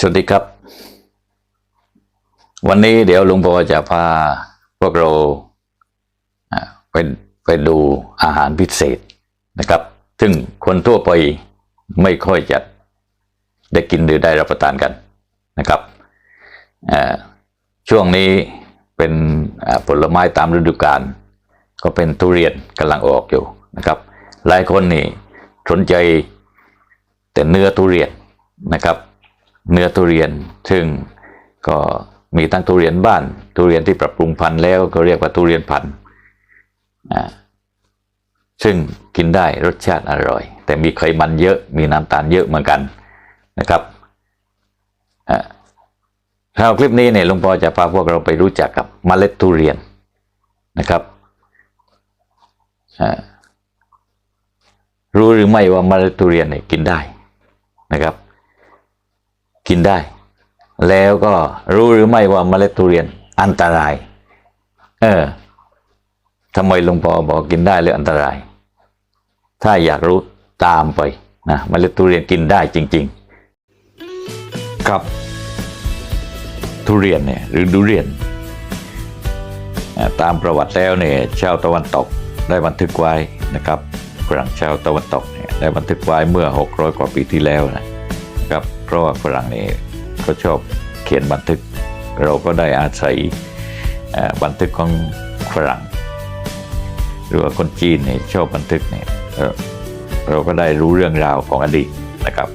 สวัสดีครับ วันนี้เดี๋ยวลุงพ่อจะพาพวกเราไปไปดูอาหารพิเศษนะครับ ซึ่งคนทั่วไปไม่ค่อยจะได้กินหรือได้รับประทานกันนะครับช่วงนี้เป็นผลไม้ตามฤดูกาลก็เป็นทุเรียนกำลังออกอยู่นะครับ หลายคนนี่สนใจแต่เนื้อทุเรียนนะครับ เนื้อทุเรียน ซึ่งก็มีทั้งทุเรียนบ้าน ทุเรียนที่ปรับปรุงพันธุ์แล้วก็เรียกว่าทุเรียนพันธุ์อ่าซึ่งกินได้รสชาติอร่อย แต่มีไขมันเยอะมีน้ำตาลเยอะเหมือนกันนะครับอ่าคราคลิปนี้เนี่ยหลวงพ่อจะพาพวกเราไปรู้จักกับเมล็ดทุเรียนนะครับอ่ารู้หรือไม่ว่าเมล็ดทุเรียนเนี่ยกินได้นะครับ กินได้ แล้วก็รู้หรือไม่ว่าเมล็ดทุเรียนอันตราย เออทำไมหลวงพ่อบอกกินได้หรืออันตราย ถ้าอยากรู้ตามไปนะเมล็ดทุเรียนกินได้จริง ๆ ครับ ทุเรียนเนี่ยหรือดุเรียน ตามประวัติแล้วเนี่ยชาวตะวันตกได้บันทึกไว้นะครับฝรั่งชาวตะวันตกเนี่ยได้บันทึกไว้เมื่อ 600 กว่าปีที่แล้วนะ ครับ เพราะว่าฝรั่งนี่เขาชอบเขียนบันทึก เราก็ได้อาศัยบันทึกของฝรั่ง หรือว่าคนจีนเนี่ยชอบบันทึกเนี่ยเราก็ได้รู้เรื่องราวของอดีตนะครับ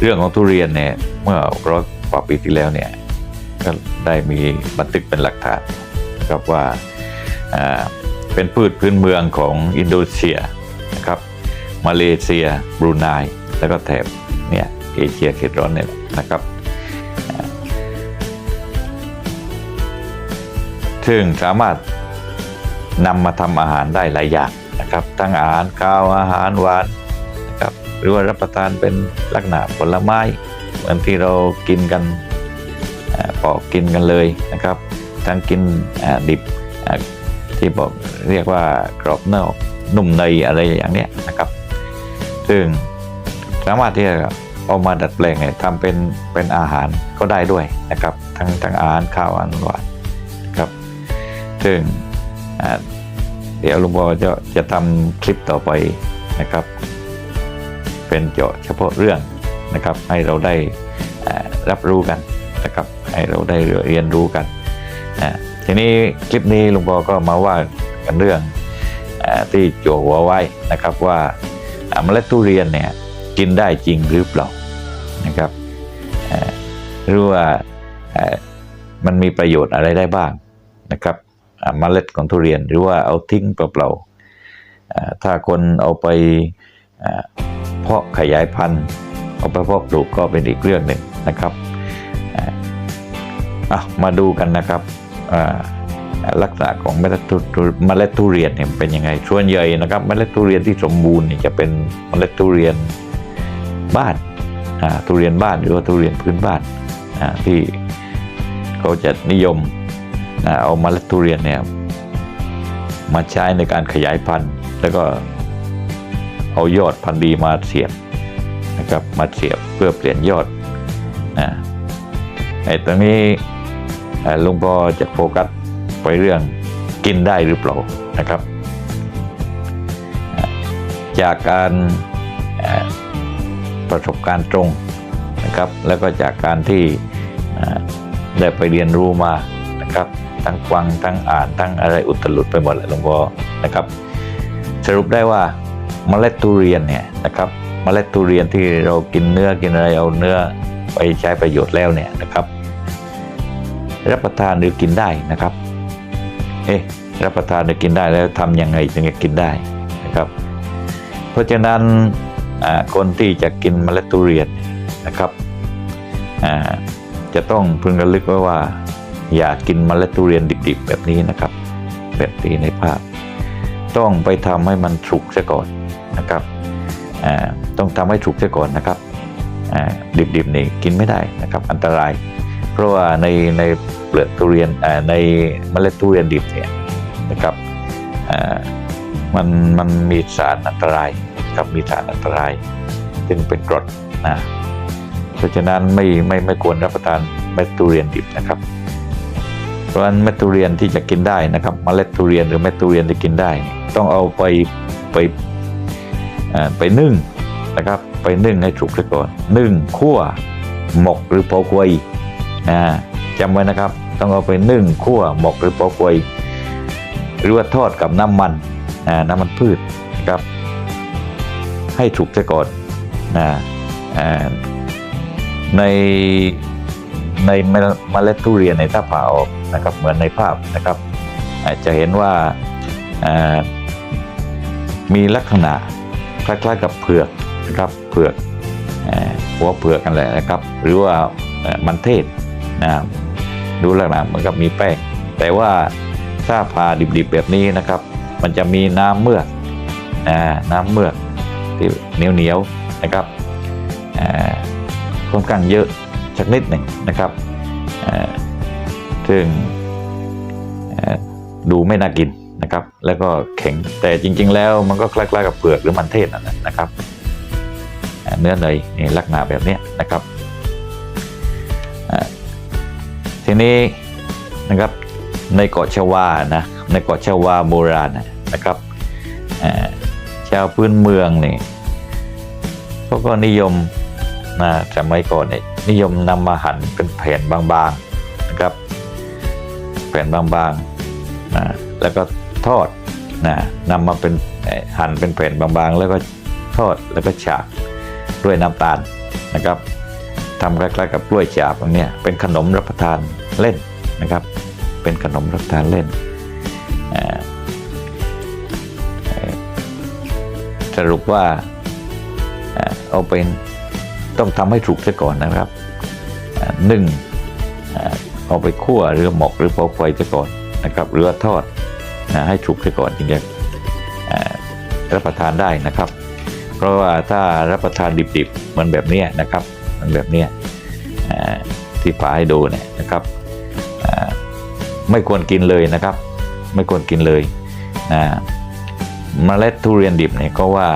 เรื่องของทุเรียนเนี่ยเมื่อร้อยกว่าปีที่แล้วเนี่ยก็ได้มีบันทึกเป็นหลักฐานนะครับว่าเป็นพืชพื้นเมืองของอินโดนีเซียนะครับมาเลเซียบรูไนแล้วก็แถบเนี่ย เอเชียเขตร้อนเนี่ยนะครับซึ่งสามารถนำมาทำอาหารได้หลายอย่างนะครับ ทั้งอาหารข้าวอาหารหวานนะครับหรือว่ารับประทานเป็นลักษณะผลไม้เหมือนที่เรากินกันปอกกินกันเลยนะครับ ทั้งกินดิบที่บอกเรียกว่ากรอบนอกนุ่มในอะไรอย่างเนี้ยนะครับ ซึ่งสามารถที่จะ เอามาดัดแปลงเนี่ยทำเป็นเป็นอาหารก็ได้ด้วยนะครับ ทั้งทั้งอาหารข้าวอาหารหวานะครับซึ่งเดี๋ยวหลุงพ่อจะจะทำคลิปต่อไปนะครับ เป็นเจาะเฉพาะเรื่องนะครับ ให้เราได้รับรู้กันนะครับ ให้เราได้เรียนรู้กันอ่าทีนี้คลิปนี้หลุงพ่อก็มาว่ากันเรื่องอาที่โจวหัวไว้นะครับว่าอ่าเมล็ดทุเรียนเนี่ยกินได้จริงหรือเปล่า นะครับหรือว่ามันมีประโยชน์อะไรได้บ้างนะครับเมล็ดของทุเรียนหรือว่าเอาทิ้งเปล่าๆถ้าคนเอาไปเพาะขยายพันธุ์ เอาไปเพาะปลูกก็เป็นอีกเรื่องหนึ่งนะครับมาดูกันนะครับลักษณะของเมล็ดทุเมล็ดทุเรียนเนี่ยเป็นยังไงส่วนใหญ่นะครับเมล็ดทุเรียนที่สมบูรณ์จะเป็นเมล็ดทุเรียนบ้าน ทุเรียนบ้านหรือว่าทุเรียนพื้นบ้านที่เขาจะนิยมเอาเมล็ดทุเรียนเนี่ยมาใช้ในการขยายพันธุ์แล้วก็เอายอดพันธุ์ดีมาเสียบนะครับมาเสียบเพื่อเปลี่ยนยอดนะไอ้ตรงนี้ลุงพ่อจะโฟกัสไปเรื่องกินได้หรือเปล่านะครับ จากการ ประสบการณ์ตรงนะครับ แล้วก็จากการที่ได้ไปเรียนรู้มานะครับ ทั้งฟังทั้งอ่านทั้งอะไรอุตลุดไปหมดเลยหลวงพ่อนะครับ สรุปได้ว่าเมล็ดทุเรียนเนี่ยนะครับเมล็ดทุเรียนที่เรากินเนื้อกินอะไรเอาเนื้อไปใช้ประโยชน์แล้วเนี่ยนะครับ รับประทานหรือกินได้นะครับ เอ๊ะรับประทานหรือกินได้แล้วทำยังไงถึงจะกินได้นะครับ เพราะฉะนั้น คนที่จะกินเมล็ดทุเรียนนะครับจะต้องพึงระลึกไว้ว่า อย่ากินเมล็ดทุเรียนดิบๆแบบนี้นะครับ แบบที่ในภาพ ต้องไปทำให้มันสุกซะก่อนนะครับต้องทำให้สุกซะก่อนนะครับดิบๆนี่กินไม่ได้นะครับอันตราย เพราะว่าในในเปลือกทุเรียนในเมล็ดทุเรียนดิบเนี่ยนะครับมันมันมีสารอันตราย นะครับมีสารอันตราย ซึ่งเป็นกรดนะเพราะฉะนั้นไม่ไม่ไม่ควรรับประทานเม็ดทุเรียนดิบนะครับ เพราะฉะนั้นเม็ดทุเรียนที่จะกินได้นะครับเมล็ดทุเรียนหรือเม็ดทุเรียนที่กินได้ ต้องเอาไปไปไปนึ่งนะครับ ไปนึ่งให้สุกซะก่อน นึ่งคั่วหมกหรือเผาควยนะจำไว้นะครับ ต้องเอาไปนึ่งคั่วหมกหรือเผาควยหรือว่าทอดกับน้ำมันน้ำมันพืชนะครับ ให้สุกซะก่อนนะในในเมล็ดทุเรียนในถ้าผ่าออกนะครับเหมือนในภาพนะครับ อาจจะเห็นว่ามีลักษณะคล้ายๆกับเผือกนะครับเผือกหัวเผือกกันแหละนะครับ หรือว่ามันเทศนะดูลักษณะเหมือนกับมีแป้งแต่ว่าถ้าผ่าดิบๆแบบนี้นะครับ มันจะมีน้ำเมือกน้ำเมือก ที่เหนียวเหนียวๆนะครับค่อนข้างเยอะสักนิดหนึ่งนะครับซึ่งดูไม่น่ากินนะครับ แล้วก็แข็งแต่จริง ๆ แล้วมันก็คล้ายๆกับเปลือกหรือมันเทศนั่นแหละนะครับ เนื้อเนยนี่ลักษณะแบบนี้นะครับทีนี้นะครับในเกาะชวานะในเกาะชวาโบราณนะครับ ชาวพื้นเมืองนี่เขาก็นิยมนะสมัยก่อนเนี่ยนิยมนำมาหั่นเป็นแผ่นบางๆนะครับ แผ่นบางๆนะแล้วก็ทอดนะนำมาเป็นหั่นเป็นแผ่นบางๆ แล้วก็ทอดแล้วก็ฉาบด้วยน้ำตาลนะครับทำคล้ายๆกับกล้วยฉาบอย่างเนี้เป็นขนมรับประทานเล่นนะครับ เป็นขนมรับประทานเล่น สรุปว่าเอาเป็นต้องทำให้สุกซะก่อนนะครับเอ่อนึ่งเอาไปคั่วหรือหมกหรือเผาไฟซะก่อนนะครับ หรือว่าทอดนะให้สุกซะก่อนจึงจะรับประทานได้นะครับ เพราะว่าถ้ารับประทานดิบๆมันแบบนี้นะครับ มันแบบนี้ที่ฝาให้ดูเนี่ยนะครับไม่ควรกินเลยนะครับ ไม่ควรกินเลยนะ เมล็ดทุเรียนดิบเนี่ยก็ว่า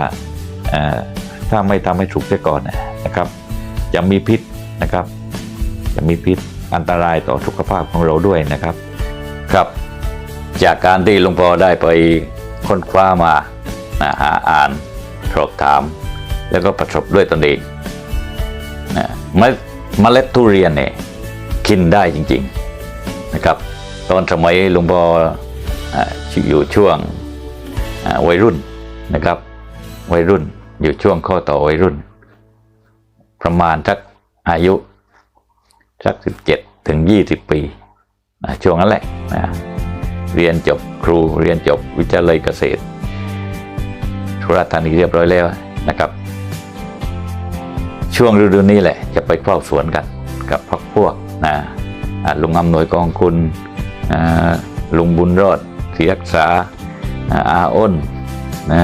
ถ้าไม่ทำให้สุกเสียก่อนนะครับ จะมีพิษนะครับ จะมีพิษอันตรายต่อสุขภาพของเราด้วยนะครับครับ จากการที่หลวงพ่อได้ไปค้นคว้ามานะหาอ่านสอบถาม แล้วก็ประสบด้วยตนเองนะเมล็ดเมล็ดทุเรียนเนี่ยกินได้จริง ๆนะครับ ตอนสมัยหลวงพ่ออ่าอยู่ช่วง วัยรุ่นนะครับ วัยรุ่นอยู่ช่วงข้อต่อวัยรุ่น ประมาณสักอายุสักสิบเจ็ดถึงยี่สิบปีช่วงนั้นแหละนะเรียนจบครูเรียนจบวิทยาลัยเกษตรสุราษฎร์ธานีเรียบร้อยแล้วนะครับ ช่วงฤดูนี้แหละ จะไปเฝ้าสวนกันกับพวกพวกนะลุงอำนวยกองคุณลุงบุญรอดศรีรักษา อาอ้นนะ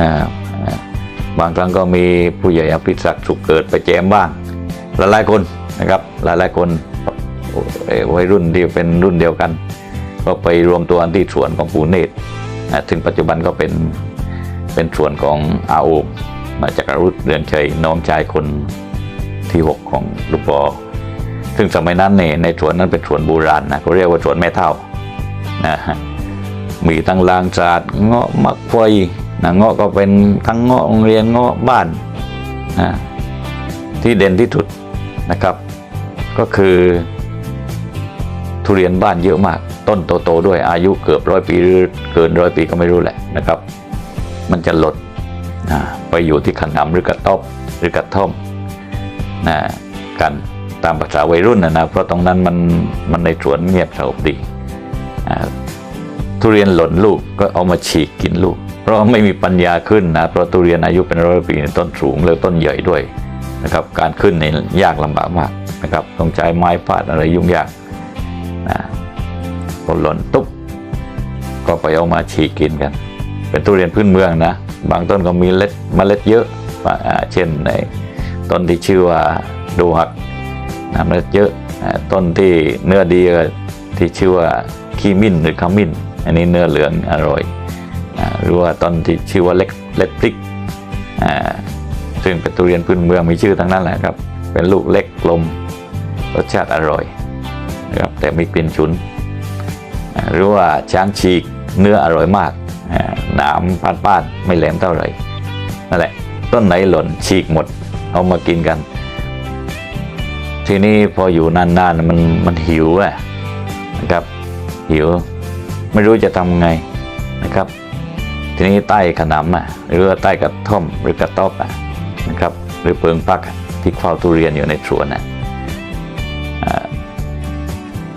บางครั้งก็มีผู้ใหญ่อภิศักดิ์สุขเกิดไปแจมบ้าง หลายๆคนนะครับหลายๆคนวัยรุ่นที่เป็นรุ่นเดียวกัน ก็ไปรวมตัวกันที่สวนของปู่เนตรนะถึงปัจจุบันก็เป็นเป็นสวนของอาโอมมาจากรรุษเรือนชัยน้องชายคนที่หกของลูกปอซึ่งสมัยนั้นเนี่ยในสวนนั้นเป็นสวนโบราณนะเขาเรียกว่าสวนแม่เท่านะฮะ มีทั้งลางศาสตร์เงาะมักไฟนะเงาะก็เป็นทั้งเงาะโรงเรียนเงาะบ้านนะที่เด่นที่สุดนะครับ ก็คือทุเรียนบ้านเยอะมาก ต้นโตๆด้วยอายุเกือบร้อยปีหรือเกินร้อยปีก็ไม่รู้แหละนะครับ มันจะหลดนะไปอยู่ที่ขนำหรือกระต๊อบหรือกระท่อมนะกันตามภาษาวัยรุ่นนะนะเพราะตรงนั้นมันมันในสวนเงียบสงบดีอ่า ทุเรียนหล่นลูกก็เอามาฉีกกินลูก เพราะไม่มีปัญญาขึ้นนะเพราะทุเรียนอายุเป็นร้อยปีต้นสูงแล้วต้นใหญ่ด้วยนะครับการขึ้นนี่ยากลำบากมากนะครับต้องใช้ไม้ฟาดอะไรยุ่งยากนะพอหล่นตุ๊บก็ไปเอามาฉีกกินกัน เป็นทุเรียนพื้นเมืองนะบางต้นก็มีเล็ดเมล็ดเยอะอ่าเช่นในต้นที่ชื่อว่าดูหักนะเมล็ดเยอะต้นที่เนื้อดีที่ชื่อว่าขี้มิ้นหรือขมิ้น อันนี้เนื้อเหลืองอร่อยอ่าหรือว่าต้นที่ชื่อว่าเล็กเล็ดพริกซึ่งเป็นทุเรียนพื้นเมืองมีชื่อทั้งนั้นแหละครับ เป็นลูกเล็กกลมรสชาติอร่อยนะครับแต่มีกลิ่นฉุน หรือว่าช้างฉีกเนื้ออร่อยมากหนามปานป้านๆไม่แหลมเท่าไหร่นั่นแหละต้นไหนหล่นฉีกหมด เอามากินกัน ทีนี้พออยู่นานๆมันมันหิวอะนะครับหิว ไม่รู้จะทำไงนะครับ ทีนี้ใต้ขนำอะหรือว่าใต้กระท่อมหรือกระต๊อบอะนะครับหรือเปิงพักที่เฝ้าทุเรียนอยู่ในสวนน่ะ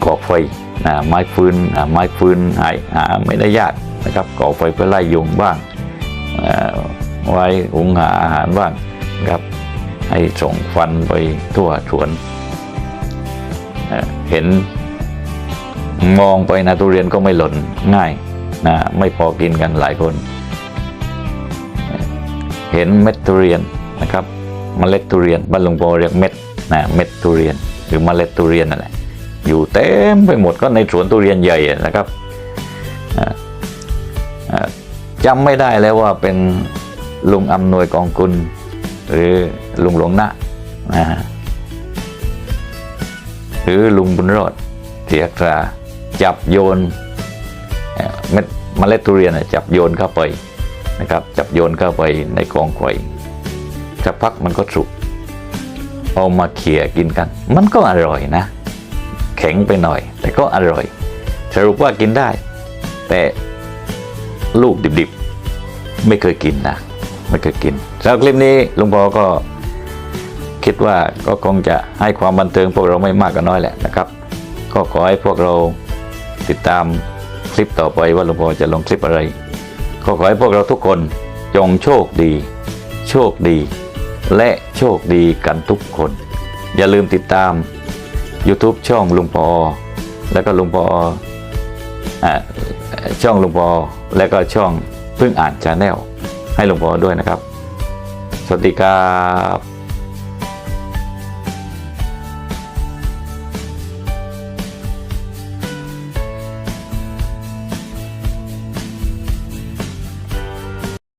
ก่อไฟนะไม้ฟืนอ่าไม้ฟืนหาหาไม่ได้ยากนะครับก่อไฟเพื่อไล่ยุงบ้างอ่อไว้หุงหาอาหารบ้างนะครับให้ส่งฟันไปทั่วสวนอ่อเห็น มองไปนะทุเรียนก็ไม่หล่นง่ายนะไม่พอกินกันหลายคน เห็นเม็ดทุเรียนนะครับเมล็ดทุเรียนบ้านหลวงพ่อเรียกเม็ดนะเม็ดทุเรียนหรือเมล็ดทุเรียนนั่นแหละอยู่เต็มไปหมดก็ในสวนทุเรียนใหญ่นะครับจำไม่ได้แล้วว่าเป็นลุงอำนวยกองกุล หรือลุงหลวงนะนะหรือลุงบุญรอดเสียกรา จับโยนเม็ดเมล็ดทุเรียนจับโยนเข้าไปนะครับ จับโยนเข้าไปในกองไฟสักพักมันก็สุกเอามาเขี่ยกินกัน มันก็อร่อยนะ แข็งไปหน่อย แต่ก็อร่อย สรุปว่ากินได้ แต่ลูกดิบๆ ไม่เคยกินนะไม่เคยกินสำหรับคลิปนี้ลุงพอก็คิดว่าก็คงจะให้ความบันเทิงพวกเราไม่มากก็น้อยแหละนะครับ ก็ขอให้พวกเรา ติดตามคลิปต่อไปว่าหลวงพ่อจะลงคลิปอะไรก็ขอให้พวกเราทุกคนจงโชคดี โชคดี และโชคดีกันทุกคน อย่าลืมติดตาม YouTube ช่องลุงพอ แล้วก็ลุงพออ่าช่องลุงพอ แล้วก็ช่องเพิ่งอ่านชาแนลให้ลุงพอด้วยนะครับ สวัสดีครับ